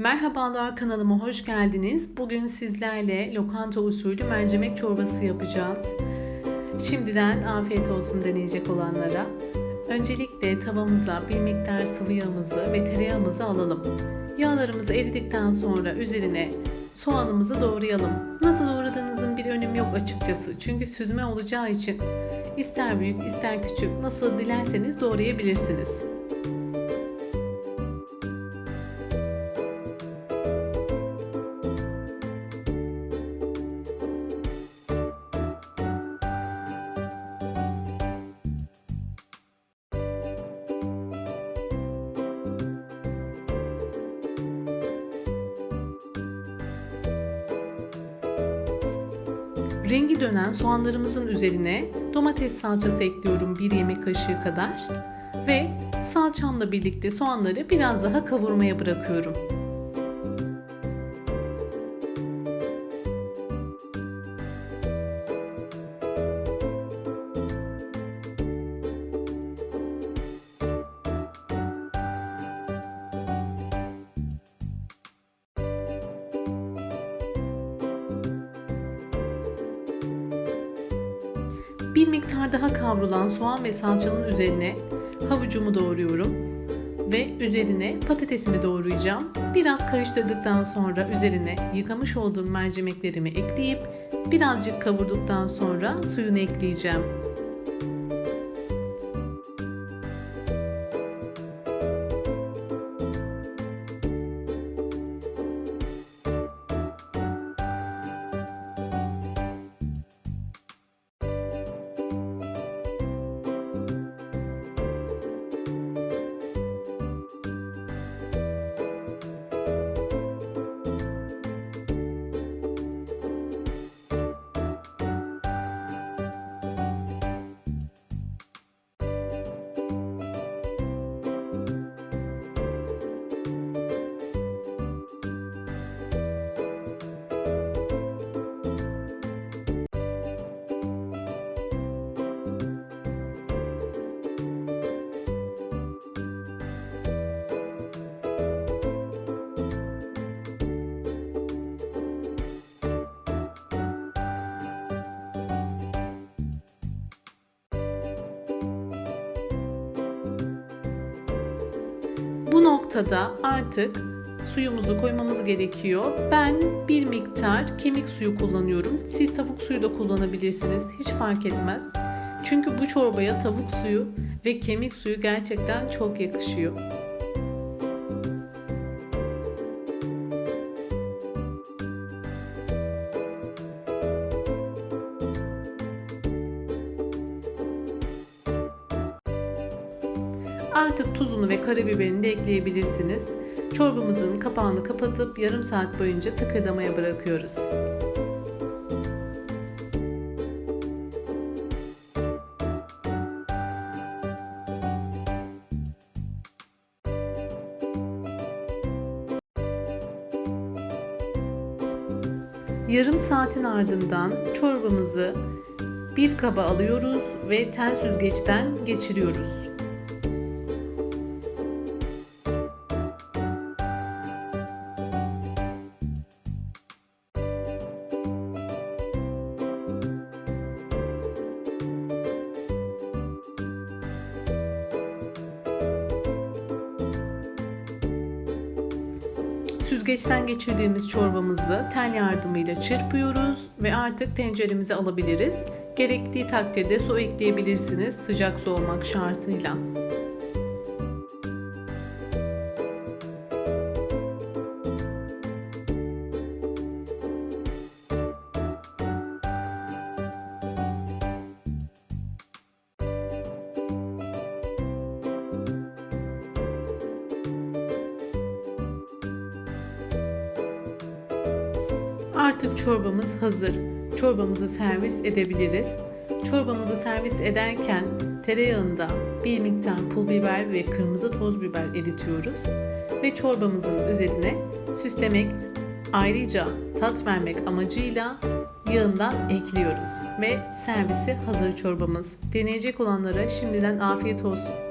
Merhabalar kanalıma hoş geldiniz. Bugün sizlerle lokanta usulü mercimek çorbası yapacağız. Şimdiden afiyet olsun deneyecek olanlara. Öncelikle tavamıza bir miktar sıvı yağımızı ve tereyağımızı alalım. Yağlarımız eridikten sonra üzerine soğanımızı doğrayalım. Nasıl doğradığınızın bir önemi yok açıkçası. Çünkü süzme olacağı için ister büyük ister küçük nasıl dilerseniz doğrayabilirsiniz. Rengi dönen soğanlarımızın üzerine domates salçası ekliyorum 1 yemek kaşığı kadar ve salçamla birlikte soğanları biraz daha kavurmaya bırakıyorum. Bir miktar daha kavrulan soğan ve salçanın üzerine havucumu doğruyorum ve üzerine patatesimi doğrayacağım. Biraz karıştırdıktan sonra üzerine yıkamış olduğum mercimeklerimi ekleyip birazcık kavurduktan sonra suyunu ekleyeceğim. Bu noktada artık suyumuzu koymamız gerekiyor. Ben bir miktar kemik suyu kullanıyorum. Siz tavuk suyu da kullanabilirsiniz. Hiç fark etmez. Çünkü bu çorbaya tavuk suyu ve kemik suyu gerçekten çok yakışıyor. Artık tuzunu ve karabiberini de ekleyebilirsiniz. Çorbamızın kapağını kapatıp yarım saat boyunca tıkırdamaya bırakıyoruz. Yarım saatin ardından çorbamızı bir kaba alıyoruz ve tel süzgeçten geçiriyoruz. Süzgeçten geçirdiğimiz çorbamızı tel yardımıyla çırpıyoruz ve artık tenceremize alabiliriz. Gerektiği takdirde su ekleyebilirsiniz sıcak su olmak şartıyla. Artık çorbamız hazır. Çorbamızı servis edebiliriz. Çorbamızı servis ederken tereyağında bir miktar pul biber ve kırmızı toz biber eritiyoruz ve çorbamızın üzerine süslemek ayrıca tat vermek amacıyla yağından ekliyoruz ve servisi hazır çorbamız. Deneyecek olanlara şimdiden afiyet olsun.